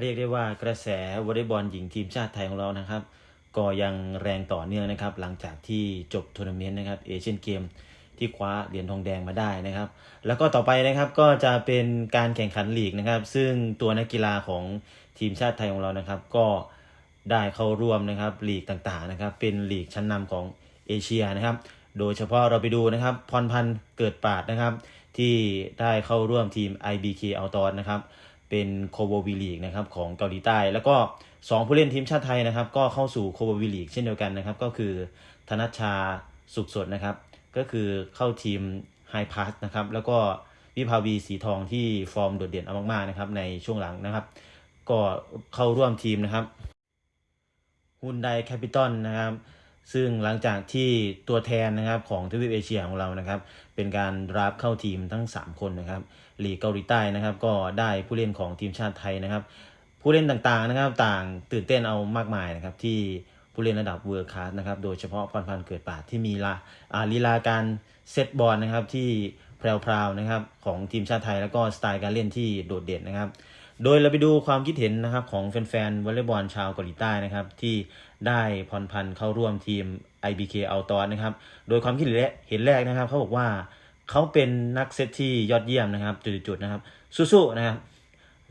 เรียกได้ว่ากระแสวอลเลย์บอลหญิงทีมชาติไทยของเรานะครับ ก็ยังแรงต่อเนื่องนะครับ หลังจากที่จบทัวร์นาเมนต์นะครับเอเชียนเกมที่คว้าเหรียญทองแดงมาได้นะครับ แล้วก็ต่อไปนะครับก็จะเป็นการแข่งขันลีกนะครับ ซึ่งตัวนักกีฬาของทีมชาติไทยของเรานะครับ ก็ได้เข้าร่วมนะครับลีกต่างๆนะครับ เป็นลีกชั้นนำของเอเชียนะครับ โดยเฉพาะเราไปดูนะครับพรพันธ์เกิดปาดนะครับ ที่ได้เข้าร่วมทีม IBK เอาตอนนะครับ เป็นโคโบวีลีกนะครับของเกาหลีใต้ แล้วก็ 2 ผู้เล่นทีมชาติไทยนะครับ ก็เข้าสู่โคโบวีลีกเช่นเดียวกันนะครับ ก็คือธนชชาสุขสดนะครับ ก็คือเข้าทีมไฮพาสนะครับ แล้วก็วิภาวีสีทองที่ฟอร์มโดดเด่นเอามากๆนะครับในช่วงหลังนะครับ ก็เข้าร่วมทีมนะครับฮุนไดแคปิตอลนะครับ ซึ่งหลังจากที่ตัวแทนนะครับของทวีปเอเชียของเรานะครับ เป็นการรับเข้าทีมทั้ง 3 คนนะครับลีกเกาหลีใต้นะครับ ก็ได้ผู้เล่นของทีมชาติไทยนะครับ ผู้เล่นต่างๆนะครับ ต่างตื่นเต้นเอามากมายนะครับ ที่ผู้เล่นระดับเวิร์คคลาสนะครับ โดยเฉพาะพรพันธ์เกิดปาดที่มีลาอ่าลีลาการเซตบอลนะครับที่แพรวๆนะครับของทีมชาติไทยแล้วก็สไตล์การเล่นที่โดดเด่นนะครับ โดยเราไปดูความคิดเห็นนะครับของแฟนๆวอลเลย์บอลชาวเกาหลีใต้นะครับ ที่ได้พรพันธ์เข้าร่วมทีม IBK เอาตอนนะครับ โดยความคิดเห็นแรกนะครับ เขาบอกว่าเขาเป็นนักเซตที่ยอดเยี่ยมนะครับ จุดๆนะครับสู้ๆนะครับ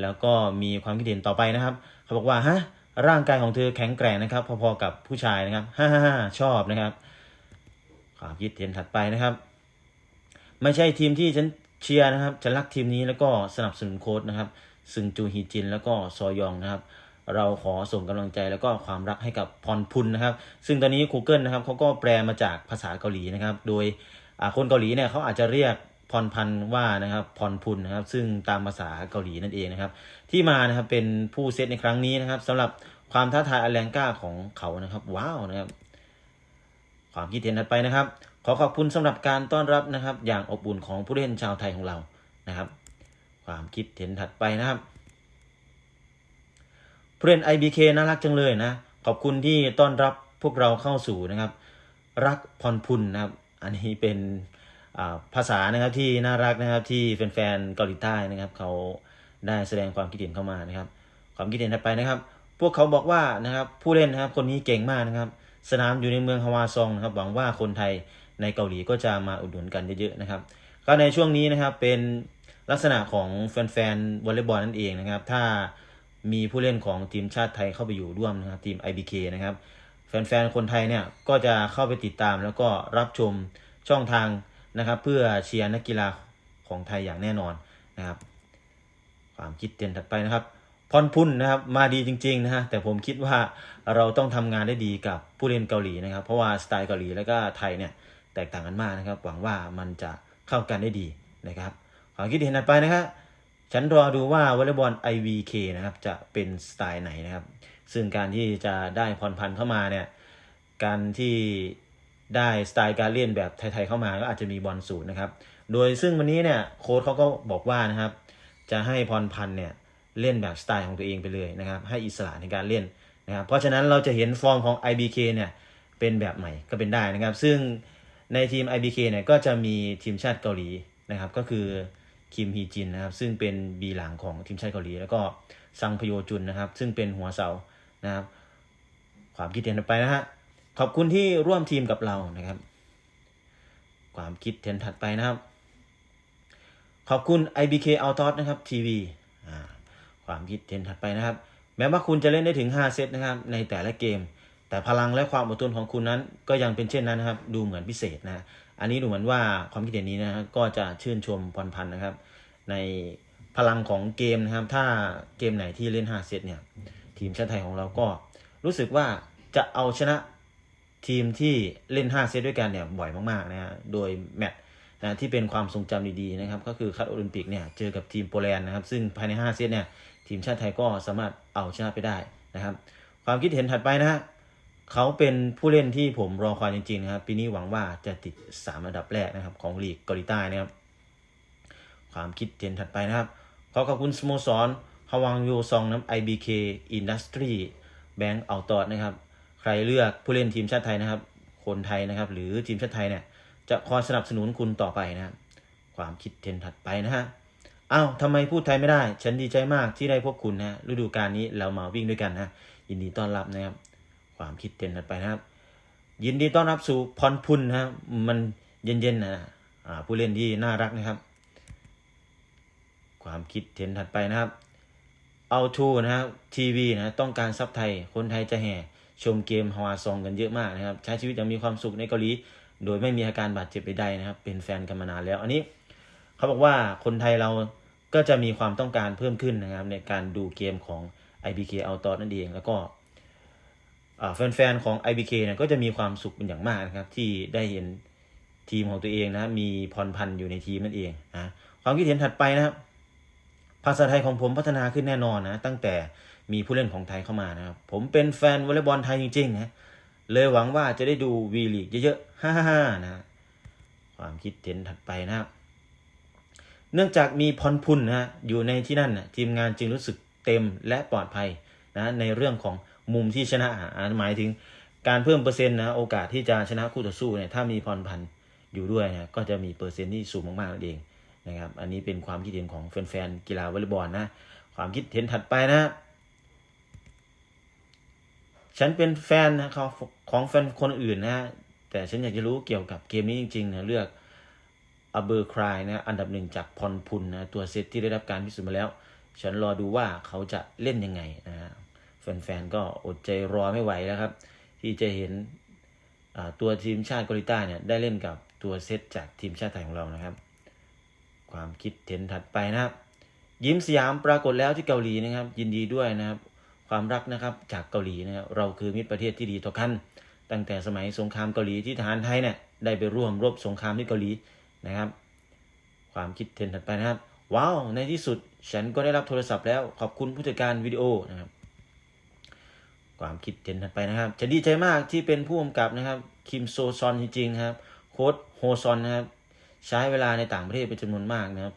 แล้วก็มีความคิดเห็นต่อไปนะครับ เขาบอกว่าฮะร่างกายของเธอแข็งแกร่งนะครับ พอๆกับผู้ชายนะครับฮ่าฮ่าฮ่าชอบนะครับความคิดเห็นถัดไปนะครับ ไม่ใช่ทีมที่ฉันเชียร์นะครับ จะรักทีมนี้แล้วก็สนับสนุนโค้ชนะครับ ซึงจูฮีจิน แล้วก็ซอยองนะครับ เราขอส่งกำลังใจแล้วก็ความรักให้กับพรพุนนะครับ ซึ่งตอนนี้ Google นะครับเขาก็แปลมาจากภาษาเกาหลีนะครับ โดยคนเกาหลีเนี่ยเขาอาจจะเรียกพรพันว่านะครับพรพุนนะครับ ซึ่งตามภาษาเกาหลีนั่นเองนะครับ ที่มานะครับเป็นผู้เซตในครั้งนี้นะครับสำหรับความท้าทายอันแรงกล้าของเขานะครับ ว้าวนะครับ ความคิดเห็นถัดไปนะครับ ขอขอบคุณสำหรับการต้อนรับนะครับ อย่างอบอุ่นของผู้เล่นชาวไทยของเรานะครับ ความคิดเห็นถัดไปนะครับผู้เล่น IBK น่ารักจังเลยนะ ขอบคุณที่ต้อนรับพวกเราเข้าสู่นะครับ รักพรพุนนะครับ อันนี้เป็นภาษานะครับที่น่ารักนะครับที่แฟนๆเกาหลีใต้นะครับเขาได้แสดงความคิดเห็นเข้ามานะครับ ความคิดเห็นถัดไปนะครับ พวกเขาบอกว่านะครับผู้เล่นนะครับคนนี้เก่งมากนะครับ สนามอยู่ในเมืองฮาวาซองนะครับ หวังว่าคนไทยในเกาหลีก็จะมาอุดหนุนกันเยอะๆนะครับ ก็ในช่วงนี้นะครับเป็น ลักษณะของแฟนๆวอลเลย์บอลนั่นเองนะครับ ถ้ามีผู้เล่นของทีมชาติไทยเข้าไปอยู่ร่วมนะครับทีม IBK นะครับ แฟนๆคนไทยเนี่ยก็จะเข้าไปติดตามแล้วก็รับชมช่องทางนะครับ เพื่อเชียร์นักกีฬาของไทยอย่างแน่นอนนะครับ ความคิดเห็นถัดไปนะครับพรพุ่นนะครับมาดีจริงๆนะฮะแต่ผมคิดว่าเราต้องทำงานได้ดีกับผู้เล่นเกาหลีนะครับ เพราะว่าสไตล์เกาหลีแล้วก็ไทยเนี่ยแตกต่างกันมากนะครับ หวังว่ามันจะเข้ากันได้ดีนะครับ ความคิดเห็นถัดไปนะครับฉันรอดูว่าวอลเลย์บอล IVK นะครับจะเป็นสไตล์ไหนนะครับ ซึ่งการที่จะได้พรพันธ์เข้ามาเนี่ย การที่ได้สไตล์การเล่นแบบไทยๆเข้ามาก็อาจจะมีบอลสูตรนะครับ โดยซึ่งวันนี้เนี่ยโค้ชเขาก็บอกว่านะครับ จะให้พรพันธ์เนี่ยเล่นแบบสไตล์ของตัวเองไปเลยนะครับ ให้อิสระในการเล่นนะครับ เพราะฉะนั้นเราจะเห็นฟอร์มของ IBK เนี่ยเป็นแบบใหม่ก็เป็นได้นะครับ ซึ่งในทีม IBK เนี่ยก็จะมีทีมชาติเกาหลีนะครับ ก็คือ คิมฮีจินนะครับ ซึ่งเป็นบีหลังของทีมชาติเกาหลี แล้วก็ซังพโยจุนนะครับ ซึ่งเป็นหัวเสานะครับ ความคิดเห็นต่อไปนะฮะขอบคุณที่ร่วมทีมกับเรานะครับ ความคิดเห็นถัดไปนะครับ ขอบคุณ IBK o u t o s นะครับทีวีความคิดเห็นถัดไปนะครับ แม้ว่าคุณจะเล่นได้ถึง 5 เซตนะครับ ในแต่ละเกม แต่พลังและความอดทนของคุณนั้นก็ยังเป็นเช่นนั้นนะครับ ดูเหมือนพิเศษนะ อันนี้ดูเหมือนว่าความคิดเห็นนี้นะครับก็จะชื่นชมพรพันธ์นะครับ ในพลังของเกมนะครับ ถ้าเกมไหนที่เล่น5เซตเนี่ย ทีมชาติไทยของเราก็รู้สึกว่าจะเอาชนะทีมที่เล่น 5 เซตด้วยกันเนี่ยบ่อยมากๆนะฮะโดยแมตช์นะที่เป็นความทรงจำดีๆนะครับ ก็คือคัดโอลิมปิกเนี่ยเจอกับทีมโปแลนด์นะครับ ซึ่งภายใน 5 เซตเนี่ยทีมชาติไทยก็สามารถเอาชนะไปได้นะครับ ความคิดเห็นถัดไปนะฮะ เขาเป็นผู้เล่นที่ผมรอคอยจริงๆนะครับปีนี้หวังว่าจะติด 3 อันดับแรกนะครับ ของลีกเกาหลีใต้นะครับ ความคิดเห็นถัดไปนะครับ ขอขอบคุณสโมสรฮวังยูซองน้ำ IBK Industry Bank เอาตอดนะครับ ใครเลือกผู้เล่นทีมชาติไทยนะครับ คนไทยนะครับ หรือทีมชาติไทยเนี่ยจะคอยสนับสนุนคุณต่อไปนะครับความคิดเห็นถัดไปนะฮะอ้าวทำไมพูดไทยไม่ได้ ฉันดีใจมากที่ได้พบคุณนะฤดูกาลนี้เรามาวิ่งด้วยกันนะยินดีต้อนรับนะครับ ความคิดเห็นถัดไปนะครับ ยินดีต้อนรับสู่พรพุนนะครับมันเย็นๆนะผู้เล่นที่น่ารักนะครับ ความคิดเห็นถัดไปนะครับเอาทูนะครับทีวีนะต้องการซับไทย คนไทยจะแห่ชมเกมฮาวาซองกันเยอะมากนะครับ ใช้ชีวิตอย่างมีความสุขในเกาหลี โดยไม่มีอาการบาดเจ็บใดๆนะครับ เป็นแฟนกันมานานแล้ว อันนี้เขาบอกว่าคนไทยเราก็จะมีความต้องการเพิ่มขึ้นนะครับ ในการดูเกมของ IBK เอาตอนั่นเองแล้วก็ แฟนๆของ IBK เนี่ยก็จะมีความสุขเป็นอย่างมากนะครับ ที่ได้เห็นทีมของตัวเองนะมีพรพันธ์อยู่ในทีมนั่นเองนะความคิดเห็นถัดไปนะครับ ภาษาไทยของผมพัฒนาขึ้นแน่นอนนะ ตั้งแต่มีผู้เล่นของไทยเข้ามานะครับ ผมเป็นแฟนวอลเลย์บอลไทยจริงๆนะเลยหวังว่าจะได้ดูวีลีกเยอะๆฮ่าๆนะความคิดเห็นถัดไปนะครับ เนื่องจากมีพรพุนนะอยู่ในที่นั่นนะทีมงานจึงรู้สึกเต็มและปลอดภัยนะในเรื่องของ มุมที่ชนะหมายถึงการเพิ่มเปอร์เซ็นต์นะโอกาสที่จะชนะคู่ต่อสู้เนี่ยถ้ามีพรพันธ์อยู่ด้วยนะก็จะมีเปอร์เซ็นต์ที่สูงมากๆเองนะครับอันนี้เป็นความคิดเห็นของแฟนๆกีฬาวอลเลย์บอลนะความคิดเห็นถัดไปนะ ฉันเป็นแฟนนะของของแฟนคนอื่นนะ แต่ฉันอยากจะรู้เกี่ยวกับเกมนี้จริงๆนะเลือกอเบอร์ครายนะอันดับหนึ่งจากพรพุนนะตัวเซตที่ได้รับการพิสูจน์มาแล้ว ฉันรอดูว่าเขาจะเล่นยังไงนะฮะ แฟนๆก็อดใจรอไม่ไหวแล้วครับ ที่จะเห็นตัวทีมชาติเกาหลีใต้เนี่ยได้เล่นกับตัวเซตจากทีมชาติไทยของเรานะครับ ความคิดเห็นถัดไปนะครับ ยิ้มสยามปรากฏแล้วที่เกาหลีนะครับ ยินดีด้วยนะครับ ความรักนะครับจากเกาหลีนะครับเราคือมิตรประเทศที่ดีต่อกันตั้งแต่สมัยสงครามเกาหลีที่ทหารไทยเนี่ยได้ไปร่วมรบสงครามที่เกาหลีนะครับ ความคิดเห็นถัดไปนะครับ ว้าวในที่สุดฉันก็ได้รับโทรศัพท์แล้วขอบคุณผู้จัดการวิดีโอนะครับ ความคิดเห็นถัดไปนะครับจะดีใจมากที่เป็นผู้กำกับนะครับคิมโซซอนจริงๆครับโค้ดโฮซอนนะครับใช้เวลาในต่างประเทศเป็นจำนวนมากนะครับ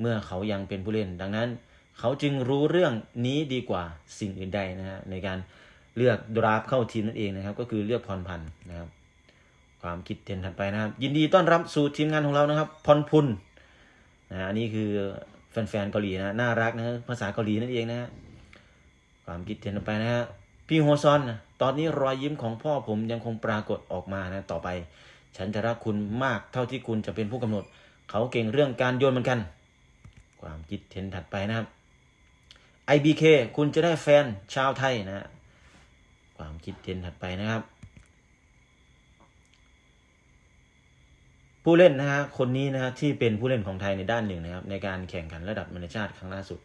เมื่อเขายังเป็นผู้เล่น ดังนั้น เขาจึงรู้เรื่องนี้ดีกว่าสิ่งอื่นใดนะฮะในการเลือกดราฟเข้าทีมนั่นเองนะครับ ก็คือเลือกพรพันธ์นะครับ ความคิดเห็นถัดไปนะครับ ยินดีต้อนรับสู่ทีมงานของเรานะครับพรพุนนะอันนี้คือแฟนๆเกาหลีนะน่ารักนะภาษาเกาหลีนั่นเองนะฮะความคิดเห็นถัดไปนะฮะ พี่โฮซอน ตอนนี้รอยยิ้มของพ่อผมยังคงปรากฏออกมานะต่อไป ฉันจะรักคุณมากเท่าที่คุณจะเป็นผู้กำหนด เขาเก่งเรื่องการโยนเหมือนกัน ความคิดเห็นถัดไปนะครับ IBK คุณจะได้แฟนชาวไทยนะ ความคิดเห็นถัดไปนะครับ ผู้เล่นนะฮะคนนี้นะฮะที่เป็นผู้เล่นของไทยในด้านหนึ่งนะครับ ในการแข่งขันระดับนานาชาติครั้งล่าสุด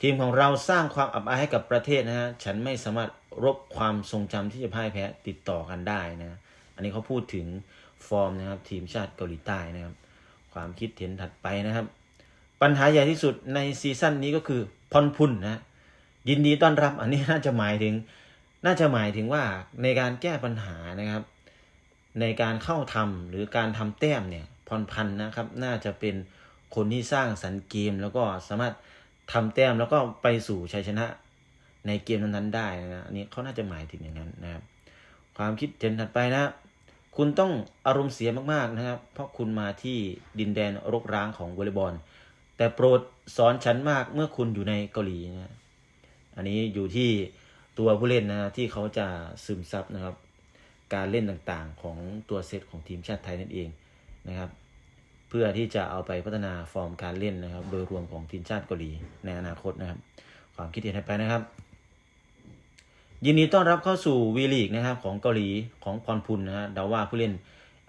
ทีมของเราสร้างความอับอายให้กับประเทศนะฮะ ฉันไม่สามารถรบความทรงจำที่จะพ่ายแพ้ติดต่อกันได้นะ อันนี้เขาพูดถึงฟอร์มนะครับ ทีมชาติเกาหลีใต้นะครับ ความคิดเห็นถัดไปนะครับ ปัญหาใหญ่ที่สุดในซีซั่นนี้ก็คือพรพุนนะ ยินดีต้อนรับ อันนี้น่าจะหมายถึง น่าจะหมายถึงว่าในการแก้ปัญหานะครับ ในการเข้าทำหรือการทำแต้มเนี่ยพรพันนะครับ น่าจะเป็นคนที่สร้างสรรค์เกมแล้วก็สามารถ ทำแต้มแล้วก็ไปสู่ชัยชนะในเกมนั้นๆได้นะอันนี้เขาน่าจะหมายถึงอย่างนั้นนะครับ ความคิดเห็นถัดไปนะครับคุณต้องอารมณ์เสียมากๆนะครับ เพราะคุณมาที่ดินแดนรกร้างของวอลเลย์บอล แต่โปรดสอนฉันมากเมื่อคุณอยู่ในเกาหลีนะอันนี้อยู่ที่ตัวผู้เล่นนะที่เขาจะซึมซับนะครับ การเล่นต่างๆของตัวเซตของทีมชาติไทยนั่นเองนะครับ พื่อที่จะเอาไปพัฒนาฟอร์มการเล่นนะครับ โดยรวมของทีมชาติเกาหลีในอนาคตนะครับ ความคิดเห็นถัดไปนะครับ ยินดีต้อนรับเข้าสู่วีลีกนะครับของเกาหลีของพรพุนนะฮะเดาว่าผู้เล่น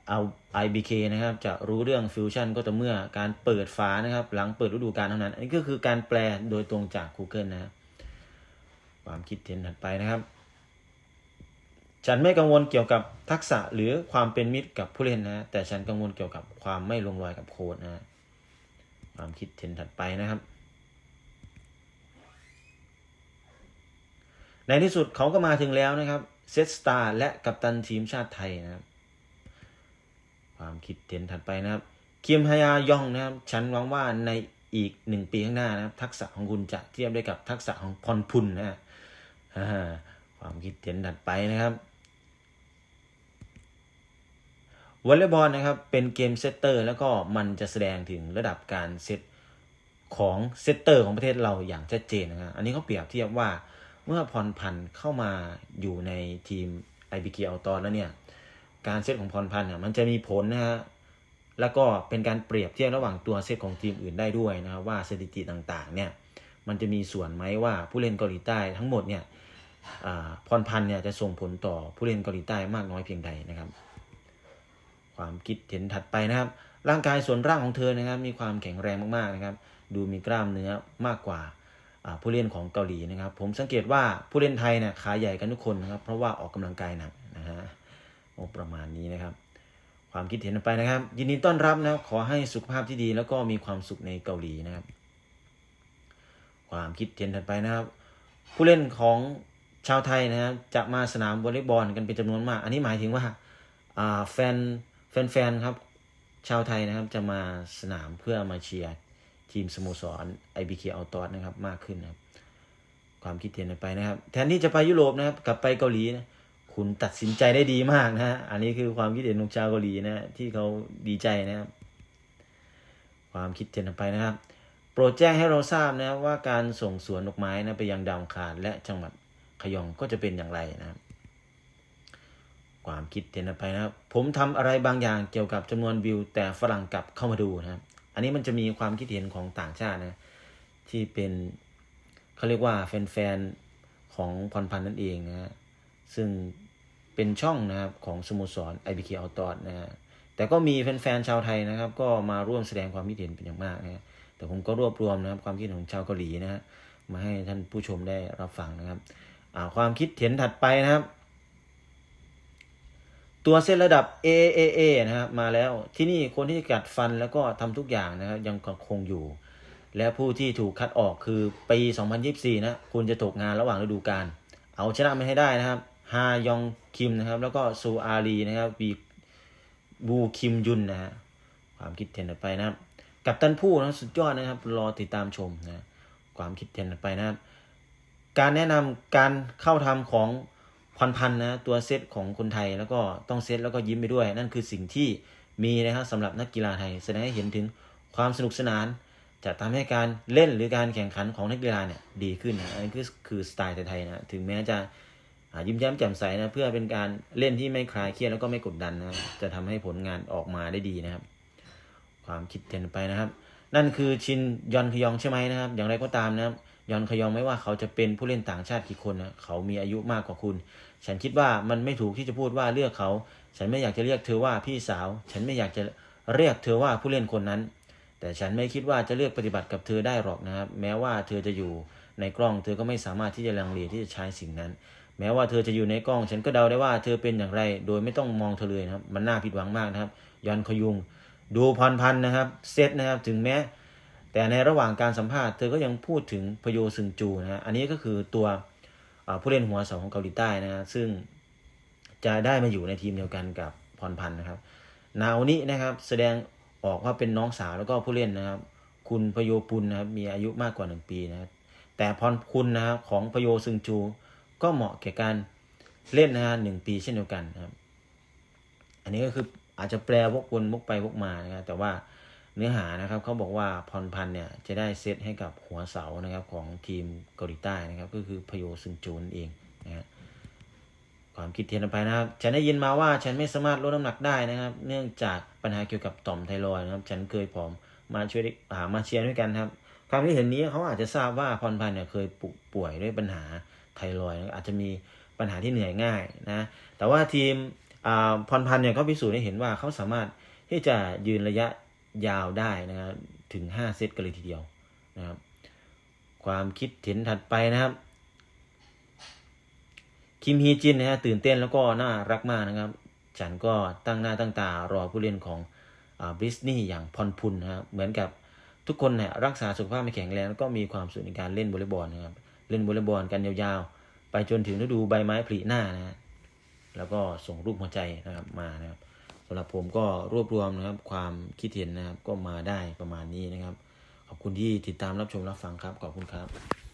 เอา IBK นะครับจะรู้เรื่องฟิวชั่นก็ต่อเมื่อการเปิดฝานะครับ หลังเปิดฤดูกาลเท่านั้น อันนี้ก็คือการแปลโดยตรงจาก Google นะฮะความคิดเห็นถัดไปนะครับ ฉันไม่กังวลเกี่ยวกับทักษะหรือความเป็นมิตรกับผู้เล่นนะ แต่ฉันกังวลเกี่ยวกับความไม่ลงรอยกับโค้ดนะ ความคิดเห็นถัดไปนะครับ ในที่สุดเขาก็มาถึงแล้วนะครับเซตสตาร์และกัปตันทีมชาติไทยนะครับ ความคิดเห็นถัดไปนะครับคิมฮายายองนะครับ ฉันหวังว่าในอีกหนึ่งปีข้างหน้านะครับ ทักษะของคุณจะเทียบได้กับทักษะของพรพุนนะฮะความคิดเห็นถัดไปนะครับ วอลเลย์บอลนะครับเป็นเกมเซตเตอร์แล้วก็มันจะแสดงถึงระดับการเซตของเซตเตอร์ของประเทศเราอย่างชัดเจนนะครับอันนี้เขาเปรียบเทียบว่าเมื่อพรพันธ์เข้ามาอยู่ในทีม IBK เอาตอนแล้วเนี่ยการเซตของพรพันธ์เนี่ยมันจะมีผลนะฮะแล้วก็เป็นการเปรียบเทียบระหว่างตัวเซตของทีมอื่นได้ด้วยนะครับว่าสถิติต่างๆเนี่ยมันจะมีส่วนไหมว่าผู้เล่นเกาหลีใต้ทั้งหมดเนี่ยพรพันธ์เนี่ยจะส่งผลต่อผู้เล่นเกาหลีใต้มากน้อยเพียงใดนะครับ ความคิดเห็นถัดไปนะครับ ร่างกายส่วนร่างของเธอนะครับ มีความแข็งแรงมากๆนะครับ ดูมีกล้ามเนื้อมากกว่าผู้เล่นของเกาหลีนะครับ ผมสังเกตว่าผู้เล่นไทยเนี่ยขาใหญ่กันทุกคนนะครับ เพราะว่าออกกำลังกายหนักนะฮะโอ้ประมาณนี้นะครับ ความคิดเห็นไปนะครับ ยินดีต้อนรับนะครับขอให้สุขภาพที่ดีแล้วก็มีความสุขในเกาหลีนะครับ ความคิดเห็นถัดไปนะครับ ผู้เล่นของชาวไทยนะครับจะมาสนามวอลเลย์บอลกันเป็นจำนวนมาก อันนี้หมายถึงว่าแฟน แฟนๆครับชาวไทยนะครับจะมาสนามเพื่อมาเชียร์ทีมสโมสร IBK เอาตอสนะครับมากขึ้นนะครับ ความคิดเห็นไปนะครับ แทนที่จะไปยุโรปนะครับ กลับไปเกาหลีนะคุณตัดสินใจได้ดีมากนะฮะอันนี้คือความคิดเห็นของชาวเกาหลีนะที่เขาดีใจนะครับ ความคิดเห็นไปนะครับ โปรดแจ้งให้เราทราบนะว่าการส่งสวนดอกไม้นะไปยังดาวคารและจังหวัดขยองก็จะเป็นอย่างไรนะครับ ความคิดเห็นไปนะครับ ผมทำอะไรบางอย่างเกี่ยวกับจำนวนวิว แต่ฝรั่งกลับเข้ามาดูนะครับ อันนี้มันจะมีความคิดเห็นของต่างชาตินะ ที่เป็นเขาเรียกว่าแฟนๆของพรพันธ์นั่นเองนะฮะซึ่งเป็นช่องนะครับของสโมสร IBK o u t d o o r นะฮะแต่ก็มีแฟนๆชาวไทยนะครับ ก็มาร่วมแสดงความคิดเห็นเป็นอย่างมากนะฮะแต่ผมก็รวบรวมนะครับความคิดของชาวเกาหลีนะฮะมาให้ท่านผู้ชมได้รับฟังนะครับความคิดเห็นถัดไปนะครับ ตัวเส้นระดับ AAA นะครับมาแล้วที่นี่คนที่กัดฟันแล้วก็ทำทุกอย่างนะครับยังคงอยู่ และผู้ที่ถูกคัดออกคือปี 2024 นะคุณจะตกงานระหว่างฤดูกาลเอาชนะมันให้ได้นะครับฮายองคิมนะครับ แล้วก็ซูอารีนะครับบีบูคิมยุนนะฮะความคิดเห็นไปนะครับกับตันผู้นะสุดยอดนะครับ รอติดตามชมนะความคิดเห็นไปนะครับการแนะนำการเข้าทำของ พรพันนะตัวเซตของคนไทยแล้วก็ต้องเซตแล้วก็ยิ้มไปด้วย นั่นคือสิ่งที่มีนะครับสำหรับนักกีฬาไทย แสดงให้เห็นถึงความสนุกสนาน จะทำให้การเล่นหรือการแข่งขันของนักกีฬาเนี่ยดีขึ้นนะอันนี้คือคือสไตล์ไทยนะถึงแม้จะยิ้มแย้มแจ่มใสนะเพื่อเป็นการเล่นที่ไม่คลายเครียดแล้วก็ไม่กดดันนะจะทำให้ผลงานออกมาได้ดีนะครับ ความคิดเห็นไปนะครับ นั่นคือชินยอนคยองใช่ไหมนะครับ อย่างไรก็ตามนะครับ ยอนคยองไม่ว่าเขาจะเป็นผู้เล่นต่างชาติกี่คนนะเขามีอายุมากกว่าคุณ ฉันคิดว่ามันไม่ถูกที่จะพูดว่าเลือกเขา ฉันไม่อยากจะเรียกเธอว่าพี่สาว ฉันไม่อยากจะเรียกเธอว่าผู้เล่นคนนั้น แต่ฉันไม่คิดว่าจะเลือกปฏิบัติกับเธอได้หรอกนะครับ แม้ว่าเธอจะอยู่ในกล้อง เธอก็ไม่สามารถที่จะลังเลที่จะใช้สิ่งนั้น แม้ว่าเธอจะอยู่ในกล้อง ฉันก็เดาได้ว่าเธอเป็นอย่างไร โดยไม่ต้องมองเธอเลยนะครับ มันน่าผิดหวังมากนะครับ ยอนคยุง ดูพรพันนะครับ เซตนะครับ ถึงแม้ แต่ในระหว่างการสัมภาษณ์เธอก็ยังพูดถึงพโยซึงจูนะฮะอันนี้ก็คือตัวผู้เล่นหัวเสาของเกาหลีใต้นะฮะซึ่งจะได้มาอยู่ในทีมเดียวกันกับพรพันธ์นะครับ นาวนี้นะครับแสดงออกว่าเป็นน้องสาวแล้วก็ผู้เล่นนะครับ คุณพโยปุลนะครับมีอายุมากกว่าหนึ่งปีนะครับแต่พรคุณนะครับของพโยซึงจู ก็เหมาะแก่การเล่นนะฮะหนึ่งปีเช่นเดียวกันนะครับ อันนี้ก็คืออาจจะแปลวกวนวกไปวกมานะครับแต่ว่า เนื้อหานะครับเขาบอกว่าพรพันธ์เนี่ยจะได้เซตให้กับหัวเสานะครับของทีมเกาหลีใต้นะครับ ก็คือพโยซึงจูนเองนะฮะความคิดเห็นไปนะครับ ฉันได้ยินมาว่าฉันไม่สามารถลดน้ำหนักได้นะครับ เนื่องจากปัญหาเกี่ยวกับต่อมไทรอยนะครับ ฉันเคยผอมมาช่วยหามาเชียร์ด้วยกันครับความคิดเห็นนี้เขาอาจจะทราบว่าพรพันธ์เนี่ยเคยป่วยด้วยปัญหาไทรอยนะอาจจะมีปัญหาที่เหนื่อยง่ายนะแต่ว่าทีมอ่าพรพันธ์เนี่ยเขาพิสูจน์ให้เห็นว่าเขาสามารถที่จะยืนระยะ ยาวได้นะครับถึง 5 เซตกันเลยทีเดียวนะครับ ความคิดเห็นถัดไปนะครับ คิมฮีจินนะฮะตื่นเต้นแล้วก็น่ารักมากนะครับ ฉันก็ตั้งหน้าตั้งตารอผู้เล่นของบริสนีย์อย่างพรพุนนะครับเหมือนกับทุกคนเนี่ยรักษาสุขภาพไม่แข็งแรงแล้วก็มีความสุขในการเล่นวอลเลย์บอลนะครับเล่นวอลเลย์บอลกันยาวๆ ไปจนถึงฤดูใบไม้ผลิหน้านะฮะแล้วก็ส่งรูปหัวใจนะครับมานะครับ สำหรับผมก็รวบรวมนะครับความคิดเห็นนะครับก็มาได้ประมาณนี้นะครับ ขอบคุณที่ติดตามรับชมรับฟังครับ ขอบคุณครับ